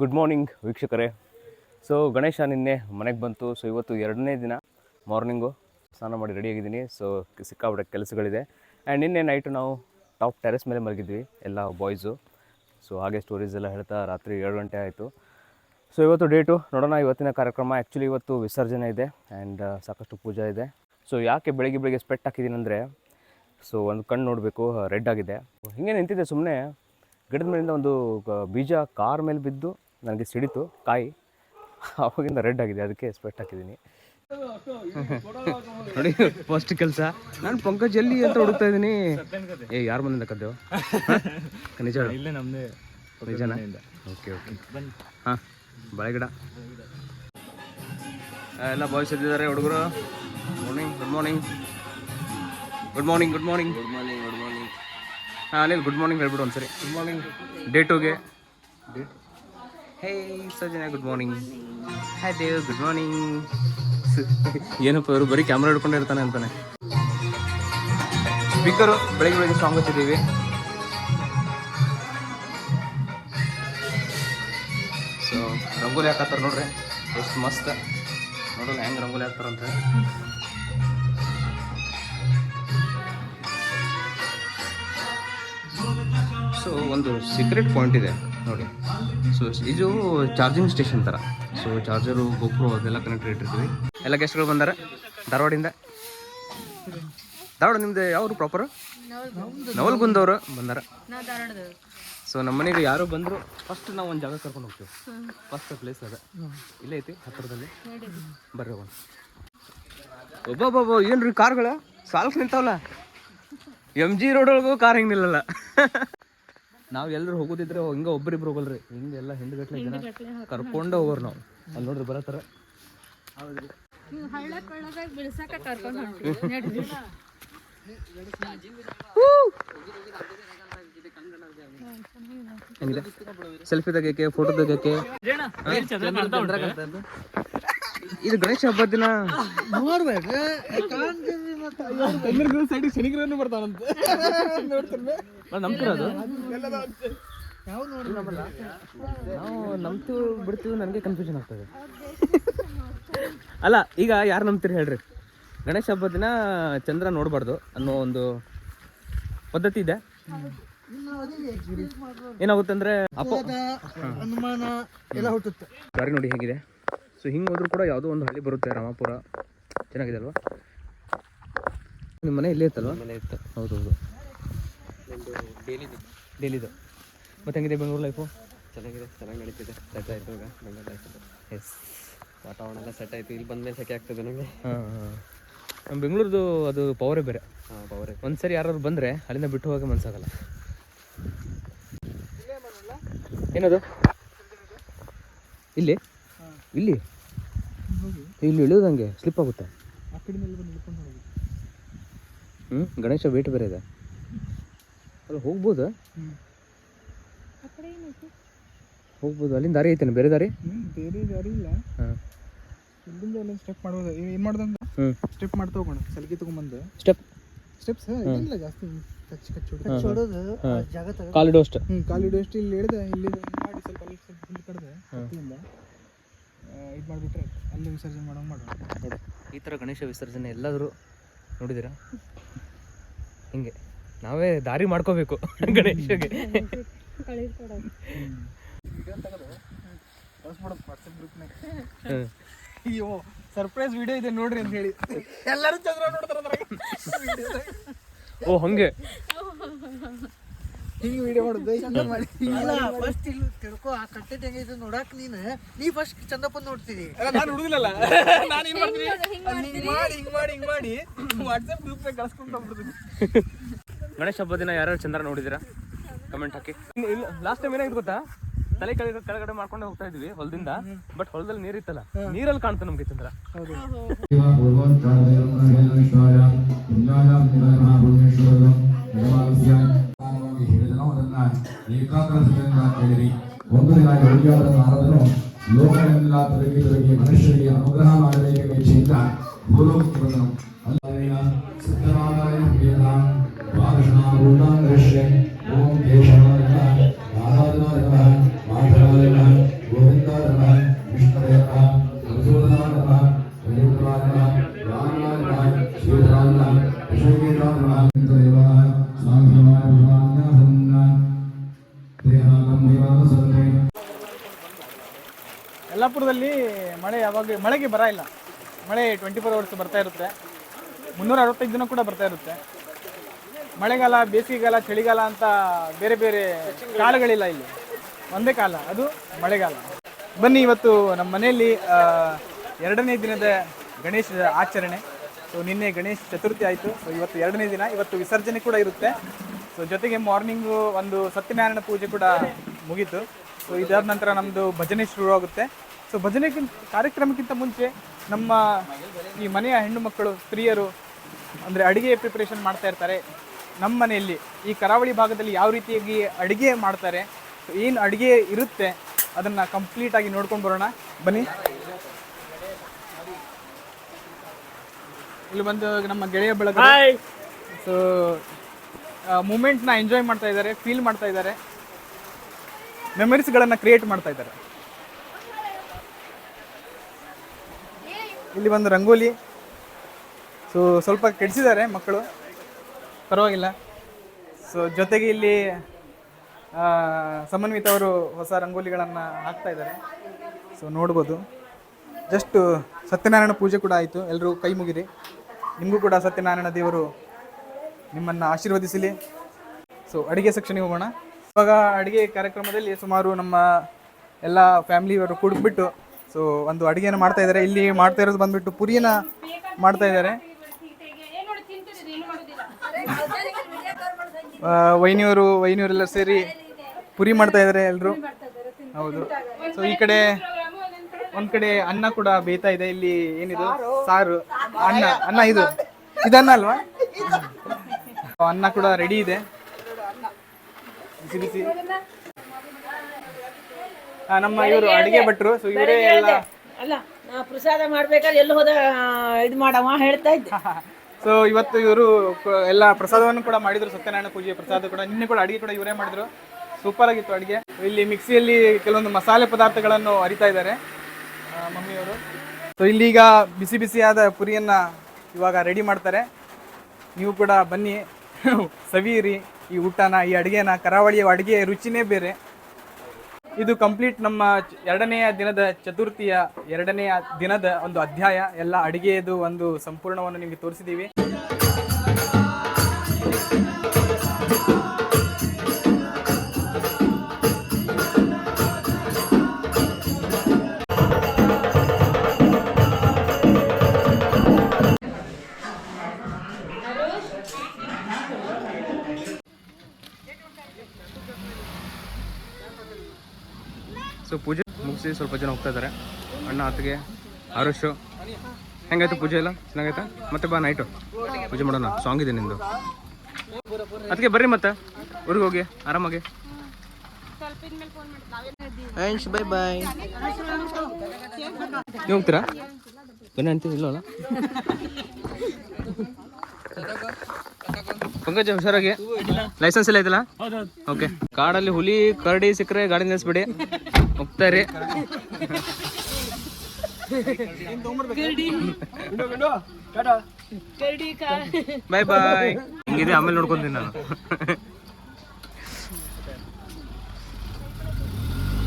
Good morning ವೀಕ್ಷಕರೇ. So Ganesha ನಿನ್ನೆ ಮನೆಗೆ ಬಂತು. ಸೊ ಇವತ್ತು ಎರಡನೇ ದಿನ ಮಾರ್ನಿಂಗು ಸ್ನಾನ ಮಾಡಿ ರೆಡಿಯಾಗಿದ್ದೀನಿ ಸೊ ಸಿಕ್ಕಾಪಟ್ಟೆ ಕೆಲಸಗಳಿದೆ. ಆ್ಯಂಡ್ ನಿನ್ನೆ ನೈಟು ನಾವು ಟಾಪ್ ಟೆರೆಸ್ ಮೇಲೆ ಮಲಗಿದ್ವಿ, ಎಲ್ಲ ಬಾಯ್ಸು ಸೊ ಹಾಗೆ ಸ್ಟೋರೀಸ್ ಎಲ್ಲ ಹೇಳ್ತಾ ರಾತ್ರಿ ಏಳು ಗಂಟೆ ಆಯಿತು. ಸೊ ಇವತ್ತು ಡೇಟು ನೋಡೋಣ, ಇವತ್ತಿನ ಕಾರ್ಯಕ್ರಮ ಆ್ಯಕ್ಚುಲಿ ಇವತ್ತು ವಿಸರ್ಜನೆ ಇದೆ ಆ್ಯಂಡ್ ಸಾಕಷ್ಟು ಪೂಜೆ ಇದೆ. ಸೊ ಯಾಕೆ ಬೆಳಗ್ಗೆ ಬೆಳಗ್ಗೆ ಸ್ಪೆಟ್ ಹಾಕಿದ್ದೀನಿ ಅಂದರೆ ಸೊ ಒಂದು ಕಣ್ಣು ನೋಡಬೇಕು ರೆಡ್ ಆಗಿದೆ. ಹಿಂಗೆ ನಿಂತಿದೆ ಸುಮ್ಮನೆ ಗಿಡದ ಮೇಲಿಂದ ಒಂದು ಬೀಜ ಕಾರ್ ಮೇಲೆ ಬಿದ್ದು ನನಗೆ ಸಿಡಿತು ಕಾಯಿ. ಅವಾಗಿಂದ ರೆಡ್ ಆಗಿದೆ ಅದಕ್ಕೆ ಸ್ಪೆಟ್ ಹಾಕಿದ್ದೀನಿ. ನೋಡಿ ಫಸ್ಟ್ ಕೆಲಸ. ನಾನು ಪಂಕಜ್ ಎಲ್ಲಿ ಅಂತ ಹುಡುಕ್ತಾ ಇದ್ದೀನಿ. ಏ ಯಾರು ಬಂದಿಂದ ಕದ್ದು ನಿಜ. ಇಲ್ಲೇ ನಮ್ದೇ ನಿಜನಾ? Okay okay. ಹಾಂ ಬಳೆಗಿಡ. ಎಲ್ಲ ಬಾಯ್ಸ್ ಇದ್ದಿದ್ದಾರೆ ಹುಡುಗರು? Morning good morning good morning good morning good morning good morning Anil good morning ಹೇಳ್ಬಿಡು ಒಂದ್ಸರಿ. ಗುಡ್ ಮಾರ್ನಿಂಗ್ ಡೇ ಟುಗೆ ಹೇ ಸಜನ good morning hi Dev good morning ಏನಪ್ಪ ಇವರು ಬರೀ ಕ್ಯಾಮ್ರಾ ಹಿಡ್ಕೊಂಡೇ ಇರ್ತಾನೆ ಅಂತಾನೆ. ಸ್ಪೀಕರು ಬೆಳಗ್ಗೆ ಬೆಳಗ್ಗೆ ಸಾಂಗ್ ಹಚ್ಚಿದ್ದೀವಿ. ಸೊ ರಂಗೋಲಿ ಹಾಕತ್ತಾರ ನೋಡ್ರಿ. ಎಷ್ಟು ಮಸ್ತ್. ನೋಡೋಣ ಹೆಂಗೆ ರಂಗೋಲಿ ಹಾಕ್ತಾರಂತ ಸೊ ಒಂದು ಸೀಕ್ರೆಟ್ ಪಾಯಿಂಟ್ ಇದೆ ನೋಡಿ. ಸೊ ಇದು ಚಾರ್ಜಿಂಗ್ ಸ್ಟೇಷನ್ ಥರ ಸೊ ಚಾರ್ಜರು ಗೋಪ್ರೋ ಅದೆಲ್ಲ ಕನೆಕ್ಟ್ ಇಟ್ಟಿರ್ತೀವಿ ಎಲ್ಲ ಗೆಸ್ಟ್ಗಳು ಬಂದಾರ? ಧಾರವಾಡಿಂದ ಧಾರವಾಡ ನಿಮ್ದು ಯಾವರು ಪ್ರಾಪರ್ ನವಲ್ಗುಂದವರು ಬಂದಾರ. ಸೊ ನಮ್ಮ ಮನೆಗೆ ಯಾರು ಬಂದರು ಫಸ್ಟ್ ನಾವು ಒಂದು ಜಾಗ ಕರ್ಕೊಂಡು ಹೋಗ್ತೀವಿ. ಫಸ್ಟ್ ಪ್ಲೇಸ್ ಅದ. ಇಲ್ಲೇ ಐತಿ ಹತ್ತಿರದಲ್ಲಿ ಬರ್ರಿ ಒಂದು ಒಬ್ಬೊಬ್ಬ ಏನ್ರಿ ಕಾರ್ಗಳು? ಸಾಲ್ಸ್ ನಿಂತಾವಲ್ಲ? ಎಂ ಜಿ ರೋಡ್ ಒಳಗೂ ಕಾರ್ ಹಿಂಗೆ ನಿಲ್ಲಲ್ಲ. ನಾವು ಎಲ್ಲರೂ ಹೋಗೋದಿದ್ರೆ ಹಿಂಗ ಒಬ್ಬರಿಬ್ರು ಹೋಗಲ್ರಿ. ಹಿಂಗ ಎಲ್ಲ ಹಿಂದ್ಗಟ್ಲೆ ಜನ ಕರ್ಕೊಂಡ ಹೋಗೋರು ನಾವು. ಅಲ್ಲಿ ನೋಡ್ರಿ ಬರತ್ತಾರ ಸೆಲ್ಫಿ ತೆಗಿಯಕ್ಕೆ ಫೋಟೋ ತೆಗಿಯಕ್ಕೆ? ಇದು ಗಣೇಶ ಹಬ್ಬದ ದಿನ ಶನಿಗ್ರಹನು ಬರ್ತಾನಂತ ನಂಬ್ತಿರೋದು ನಾವು ನಂಬ್ತು ಬಿಡ್ತೀವಿ ನನಗೆ ಕನ್ಫ್ಯೂಷನ್ ಆಗ್ತದೆ ಅಲ್ಲ ಈಗ ಯಾರು ನಂಬ್ತೀರಿ ಹೇಳ್ರಿ ಗಣೇಶ ಹಬ್ಬದ ದಿನ ಚಂದ್ರ ನೋಡಬಾರ್ದು ಅನ್ನೋ ಒಂದು ಪದ್ಧತಿ ಇದೆ ಏನಾಗುತ್ತೆ ಅಂದ್ರೆ ಅಪ್ಪ ಹನುಮಾನ ಎಲ್ಲ ಹುಟ್ಟುತ್ತೆ ಸಾರಿ ನೋಡಿ ಹೇಗಿದೆ ಸೊ ಹಿಂಗೆ ಹೋದ್ರೂ ಕೂಡ ಯಾವುದೋ ಒಂದು ಹಳ್ಳಿ ಬರುತ್ತೆ ರಾಮಾಪುರ. ಚೆನ್ನಾಗಿದೆ ಅಲ್ವಾ? ನಿಮ್ಮ ಮನೆ ಇಲ್ಲೇ ಇತ್ತಲ್ವಾ? ಮನೆ ಇತ್ತು. ಹೌದು ಹೌದು. ಡೈಲಿದು. ಡೈಲಿದು. ಮತ್ತೆ ಹೆಂಗಿದೆ ಬೆಂಗಳೂರು ಲೈಫು ಚೆನ್ನಾಗಿದೆ ಚೆನ್ನಾಗಿ ನಡೀತಿದೆ. ಸೆಟ್ ಆಯಿತು ಈಗ ಬೆಂಗಳೂರು ಲೈಫ್ ಎಸ್ ವಾತಾವರಣ ಎಲ್ಲ ಸೆಟ್ ಆಯಿತು. ಇಲ್ಲಿ ಬಂದ ಮೇಲೆ ಸೆಕೆ ಆಗ್ತದೆ ನಮಗೆ. ಹಾಂ ಹಾಂ. ನಮ್ಮ ಬೆಂಗಳೂರದು ಅದು ಪವರೇ ಬೇರೆ. ಹಾಂ ಪವರೇ ಒಂದ್ಸರಿ ಯಾರಾದ್ರು ಬಂದರೆ ಅಲ್ಲಿಂದ ಬಿಟ್ಟು ಹೋಗಕ್ಕೆ ಮನ್ಸಾಗಲ್ಲ. ಏನದು? ಇಲ್ಲಿ? ಇಲ್ಲಿ? ಇಲ್ಲಿ ಇಳಿಯೋದಂಗೆ ಸ್ಲಿಪ್ ಆಗುತ್ತೆ. ಹ್ಞೂ ಗಣೇಶ ವೇಟ್ ಬೇರೆ ಇದೆ. ಅಲ್ಲಿ ಹೋಗ್ಬೋದಾ? ಹೋಗ್ಬೋದು ಅಲ್ಲಿಂದ ದಾರಿ ಐತೇನೆ ಬೇರೆ ದಾರಿ? ಹ್ಞೂ ಬೇರೆ ದಾರಿ ಇಲ್ಲ. ಹಾಂ. ಇಲ್ಲಿಂದ ಅಲ್ಲಿ ಸ್ಟೆಪ್ ಮಾಡ್ಬೋದು ಏನು ಮಾಡ್ದಂಗೆ ಹ್ಞೂ ಸ್ಟೆಪ್ ಮಾಡ್ತಾ ಹೋಗೋಣ ಸಲಿಗೆ ತೊಗೊಂಬಂದು. ಸ್ಟೆಪ್ ಸ್ಟೆಪ್ಸ್ ಇಲ್ಲ ಜಾಸ್ತಿ ಕಚ್ಚಿ ಕಚ್ಚು. ಕಚ್ಚೋಡೋದು. ಜಾಗ ತಗ. ಕಾಲಿಡೋ ಹ್ಞೂ ಕಾಲಿಡು ಅಷ್ಟು ಇಲ್ಲಿ ಹಿಡ್ದೆ ಇಲ್ಲಿ ಮಾಡಿ ಸ್ವಲ್ಪ ಅಲ್ಲಿ ಸ್ವಲ್ಪ ಹಿಂದೆ ಕಡ್ದೆ ಇದು ಮಾಡಿಬಿಟ್ರೆ ಅಲ್ಲಿ ವಿಸರ್ಜನೆ ಮಾಡೋಂಗೆ ಮಾಡೋಣ. ನೋಡಿ ಈ ಥರ ಗಣೇಶ ವಿಸರ್ಜನೆ ಎಲ್ಲಾದರೂ ನೋಡಿದ್ದೀರಾ? ಹಿಂಗೆ. ನಾವೇ ದಾರಿ ಮಾಡ್ಕೋಬೇಕು ಗಣೇಶಗೆ. ಅಯ್ಯೋ ಸರ್ಪ್ರೈಸ್ ವಿಡಿಯೋ ಇದೆ ನೋಡ್ರಿ ಅಂತ ಹೇಳಿ. ಎಲ್ಲರೂ ಚಂದ್ರ ನೋಡ್ತಾರ ಓ ಹಂಗೆ. ಹಿಂಗೆ ವಿಡಿಯೋ ಮಾಡೋದು? ಚಂದ ಮಾಡಿ. ಅಲ್ಲ ಫಸ್ಟ್ ಇಲ್ಲಿ ತಿಳ್ಕೊ ಆ ಕಟ್ಟೆ ಹೆಂಗೈತೆ ನೋಡಾಕ್ ನೀನು. ನೀ ಫಸ್ಟ್ ಚಂದಪ್ಪ ನೋಡ್ತೀನಿ ನಾನು ಹುಡುಗಿಲ್ಲ ನಾನು ಏನ್ ಮಾಡ್ತೀನಿ. ಹಿಂಗ್ ಮಾಡಿ ಹಿಂಗ್ ಮಾಡಿ ಹಿಂಗ್ ಮಾಡಿ ವಾಟ್ಸಪ್ ಗ್ರೂಪ್ನಾಗ ಕಳ್ಸ್ಕೊಂಡು ಹೋಗ್ಬಿಡ್ತೀನಿ ಗಣೇಶ ಹಬ್ಬದ ದಿನ ಯಾರು ಚಂದ್ರ ನೋಡಿದಿರಾ? ಕಮೆಂಟ್ ಹಾಕಿ. ಇಲ್ಲ ಲಾಸ್ಟ್ ಟೈಮ್ ಏನಾಗಿತ್ತು ಗೊತ್ತಾ? ತಲೆ ಕೆಳಗೆ ಕೆಳಗಡೆ ಮಾಡ್ಕೊಂಡು ಹೋಗ್ತಾ ಇದ್ವಿ ಹೊಲದಿಂದ. ಬಟ್ ಹೊಲದಲ್ಲಿ ನೀರಿತ್ತಲ್ಲ ನೀರಲ್ಲಿ ಕಾಣ್ತು ನಮ್ಗೆ ಚಂದ್ರ. ಏಕಾಗ್ರತೆಯಿಂದ ಹೇಳಿರಿ ಒಂದು ದಿನ ಯೋಗಿಯಾದ ನಾರದನು ಲೋಕವೆಲ್ಲ ತೊಲಗಿ ತೊಲಗಿ ಮನುಷ್ಯರಿಗೆ ಅನುಗ್ರಹ ಮಾಡಬೇಕೆಂಬ ಇಚ್ಛೆಯಿಂದ ಭೂಲೋಕಕ್ಕೆ ಬಂದನು. ದ್ವಾದಶನಾಭೂತಾನ್ ದೃಶ್ಯ ಯಲ್ಲಾಪುರದಲ್ಲಿ ಮಳೆ ಯಾವಾಗ, ಮಳೆಗೆ ಬರ ಇಲ್ಲ. ಮಳೆ ಟ್ವೆಂಟಿ ಫೋರ್ ಅವರ್ಸ್ ಬರ್ತಾ ಇರುತ್ತೆ. ಮುನ್ನೂರ ಅರವತ್ತೈದು ದಿನ ಕೂಡ ಬರ್ತಾ ಇರುತ್ತೆ. ಮಳೆಗಾಲ, ಬೇಸಿಗೆಗಾಲ, ಚಳಿಗಾಲ ಅಂತ ಬೇರೆ ಬೇರೆ ಕಾಲಗಳಿಲ್ಲ ಇಲ್ಲಿ. ಒಂದೇ ಕಾಲ, ಅದು ಮಳೆಗಾಲ. ಬನ್ನಿ ಇವತ್ತು ನಮ್ಮ ಮನೆಯಲ್ಲಿ ಎರಡನೇ ದಿನದ ಗಣೇಶ ಆಚರಣೆ. ಸೊ ನಿನ್ನೆ ಗಣೇಶ ಚತುರ್ಥಿ ಆಯಿತು. ಸೊ ಇವತ್ತು ಎರಡನೇ ದಿನ, ಇವತ್ತು ವಿಸರ್ಜನೆ ಕೂಡ ಇರುತ್ತೆ. ಸೊ ಜೊತೆಗೆ ಮಾರ್ನಿಂಗು ಒಂದು ಸತ್ಯನಾರಾಯಣ ಪೂಜೆ ಕೂಡ ಮುಗೀತು. ಸೊ ಇದಾದ ನಂತರ ನಮ್ಮದು ಭಜನೆ ಶುರುವಾಗುತ್ತೆ. ಸೊ ಭಜನೆ ಕಾರ್ಯಕ್ರಮಕ್ಕಿಂತ ಮುಂಚೆ ನಮ್ಮ ಈ ಮನೆಯ ಹೆಣ್ಣು ಮಕ್ಕಳು ಸ್ತ್ರೀಯರು ಅಂದರೆ ಅಡುಗೆ ಪ್ರಿಪ್ರೇಷನ್ ಮಾಡ್ತಾ ಇರ್ತಾರೆ. ನಮ್ಮ ಮನೆಯಲ್ಲಿ ಈ ಕರಾವಳಿ ಭಾಗದಲ್ಲಿ ಯಾವ ರೀತಿಯಾಗಿ ಅಡುಗೆ ಮಾಡ್ತಾರೆ ಏನು ಅಡುಗೆ ಇರುತ್ತೆ ಅದನ್ನು ಕಂಪ್ಲೀಟಾಗಿ ನೋಡ್ಕೊಂಡು ಬರೋಣ. ಬನ್ನಿ. ಇಲ್ಲಿ ಬಂದು ನಮ್ಮ ಗೆಳೆಯ ಬೆಳಗ ಸೊ ಮೂಮೆಂಟ್ನ ಎಂಜಾಯ್ ಮಾಡ್ತಾ ಇದ್ದಾರೆ ಫೀಲ್ ಮಾಡ್ತಾ ಇದ್ದಾರೆ. ಮೆಮರೀಸ್ಗಳನ್ನು ಕ್ರಿಯೇಟ್ ಮಾಡ್ತಾ ಇದ್ದಾರೆ. ಇಲ್ಲಿ ಒಂದು ರಂಗೋಲಿ. ಸೊ ಸ್ವಲ್ಪ ಕೆಡಿಸಿದ್ದಾರೆ ಮಕ್ಕಳು. ಪರವಾಗಿಲ್ಲ. ಸೊ ಜೊತೆಗೆ ಇಲ್ಲಿ ಸಮನ್ವಿತ ಅವರು ಹೊಸ ರಂಗೋಲಿಗಳನ್ನು ಹಾಕ್ತಾ ಇದ್ದಾರೆ. ಸೊ ನೋಡ್ಬೋದು. ಜಸ್ಟ್ ಸತ್ಯನಾರಾಯಣ ಪೂಜೆ ಕೂಡ ಆಯಿತು. ಎಲ್ಲರೂ ಕೈ ಮುಗಿರಿ. ನಿಮಗೂ ಕೂಡ ಸತ್ಯನಾರಾಯಣ ದೇವರು ನಿಮ್ಮನ್ನು ಆಶೀರ್ವದಿಸಲಿ. ಸೊ ಅಡುಗೆ ಸೆಕ್ಷನ್ಗೆ ಹೋಗೋಣ. ಇವಾಗ ಅಡುಗೆ ಕಾರ್ಯಕ್ರಮದಲ್ಲಿ ಸುಮಾರು ನಮ್ಮ ಎಲ್ಲ ಫ್ಯಾಮಿಲಿಯವರು ಕೂಡಿಬಿಟ್ಟು ಸೊ ಒಂದು ಅಡುಗೆಯನ್ನು ಮಾಡ್ತಾ ಇದ್ದಾರೆ. ಇಲ್ಲಿ ಮಾಡ್ತಾ ಇರೋದು ಬಂದ್ಬಿಟ್ಟು ಪುರಿನ ಮಾಡ್ತಾ ಇದ್ದಾರೆ. ವೈನಿಯವರು, ವೈನಿಯವರೆಲ್ಲ ಸೇರಿ ಪುರಿ ಮಾಡ್ತಾ ಇದ್ದಾರೆ ಎಲ್ಲರೂ ಹೌದು. ಸೊ ಈ ಕಡೆ ಒಂದ್ ಕಡೆ ಅನ್ನ ಕೂಡ ಬೇಯ್ತಾ ಇದೆ. ಇಲ್ಲಿ ಏನಿದು? ಸಾರು. ಅನ್ನ. ಅನ್ನ ಇದು. ಇದನ್ನ ಅಲ್ವಾ? ಅನ್ನ ಕೂಡ ರೆಡಿ ಇದೆ. ಬಿಸಿ. ನಮ್ಮ ಇವರು ಅಡಿಗೆ ಭಟ್ರು ಸೊ ಇವರೇ ಎಲ್ಲ ಅಲ್ಲ ಪ್ರಸಾದ ಮಾಡ್ಬೇಕಾದ್ರೆ ಎಲ್ಲ ಹೋದ ಇದು ಮಾಡವ ಹೇಳ್ತಾ ಇದ್ದೆ. ಸೊ ಇವತ್ತು ಇವರು ಎಲ್ಲ ಪ್ರಸಾದವನ್ನು ಕೂಡ ಮಾಡಿದ್ರು ಸತ್ಯನಾರಾಯಣ ಪೂಜೆ ಪ್ರಸಾದ ಕೂಡ. ನಿನ್ನೆ ಕೂಡ ಅಡಿಗೆ ಕೂಡ ಇವರೇ ಮಾಡಿದ್ರು. ಸೂಪರ್ ಆಗಿತ್ತು ಅಡಿಗೆ. ಇಲ್ಲಿ ಮಿಕ್ಸಿಯಲ್ಲಿ ಕೆಲವೊಂದು ಮಸಾಲೆ ಪದಾರ್ಥಗಳನ್ನು ಅರಿತಾ ಇದ್ದಾರೆ ಮಮ್ಮಿಯವರು. ಸೊ ಇಲ್ಲಿಗ ಬಿಸಿ ಬಿಸಿಯಾದ ಪುರಿಯನ್ನ ಇವಾಗ ರೆಡಿ ಮಾಡ್ತಾರೆ. ನೀವು ಕೂಡ ಬನ್ನಿ. ಸವಿಯಿರಿ ಈ ಊಟನ ಈ ಅಡುಗೆನ. ಕರಾವಳಿಯ ಅಡುಗೆ ರುಚಿನೇ ಬೇರೆ. ಇದು ಕಂಪ್ಲೀಟ್ ನಮ್ಮ ಎರಡನೆಯ ದಿನದ ಚತುರ್ಥಿಯ ಎರಡನೆಯ ದಿನದ ಒಂದು ಅಧ್ಯಾಯ. ಎಲ್ಲ ಅಡಿಗೆಯದು ಒಂದು ಸಂಪೂರ್ಣವನ್ನು ನಿಮಗೆ ತೋರಿಸಿದ್ದೀವಿ. ಸೊ ಪೂಜೆ ಮುಗಿಸಿ ಸ್ವಲ್ಪ ಜನ ಹೋಗ್ತಾ ಇದ್ದಾರೆ. ಅಣ್ಣ ಅತ್ತಿಗೆ ಆರುಷು ಹೆಂಗಾಯ್ತು ಪೂಜೆ ಎಲ್ಲ? ಚೆನ್ನಾಗಾಯ್ತಾ ಮತ್ತೆ ಬಾ ನೈಟು ಪೂಜೆ ಮಾಡೋಣ. ಸಾಂಗ್ ಇದೆ ನಿಂದು. ಅದಕ್ಕೆ ಬರ್ರಿ ಮತ್ತೆ. ಊರಿಗೆ ಹೋಗಿ ಆರಾಮಾಗಿ. ಬೈ ಬಾಯ್ ನೀವು ಹೋಗ್ತೀರಾ? ಬನ್ನಿ ಅಂತೀವಿ ಇಲ್ಲ ಪಂಕಜ ಹುಷಾರಾಗಿ? ಲೈಸೆನ್ಸ್ ಎಲ್ಲ ಐತಲ್ಲ? ಓಕೆ ಕಾಡಲ್ಲಿ ಹುಲಿ ಕರಡಿ ಸಿಕ್ಕರೆ ಗಾಡಿ ನಿಲ್ಲಿಸ್ಬಿಡಿ. ಹೋಗ್ತಾ ಇರಿ ಬಾಯ್ ಬಾಯ್ ಹಿಂಗಿದೆ, ಆಮೇಲೆ ನೋಡ್ಕೊಂತೀನಿ ನಾನು.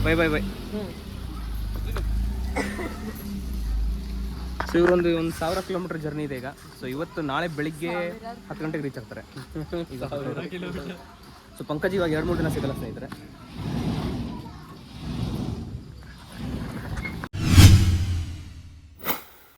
ಬಾಯ್ ಬಾಯ್ ಬಾಯ್ ಸೊ ಇವರೊಂದು ಒಂದು ಸಾವಿರ ಕಿಲೋಮೀಟರ್ ಜರ್ನಿ ಇದೆ ಈಗ. ಸೊ ಇವತ್ತು ನಾಳೆ ಬೆಳಿಗ್ಗೆ ಹತ್ತು ಗಂಟೆಗೆ ರೀಚ್ ಆಗ್ತಾರೆ. ಸೊ ಪಂಕಜ್ ಇವಾಗ ಎರಡು ಮೂರು ದಿನ ಸಿಗಲ್ಲ ಸ್ನೇಹಿತರೆ.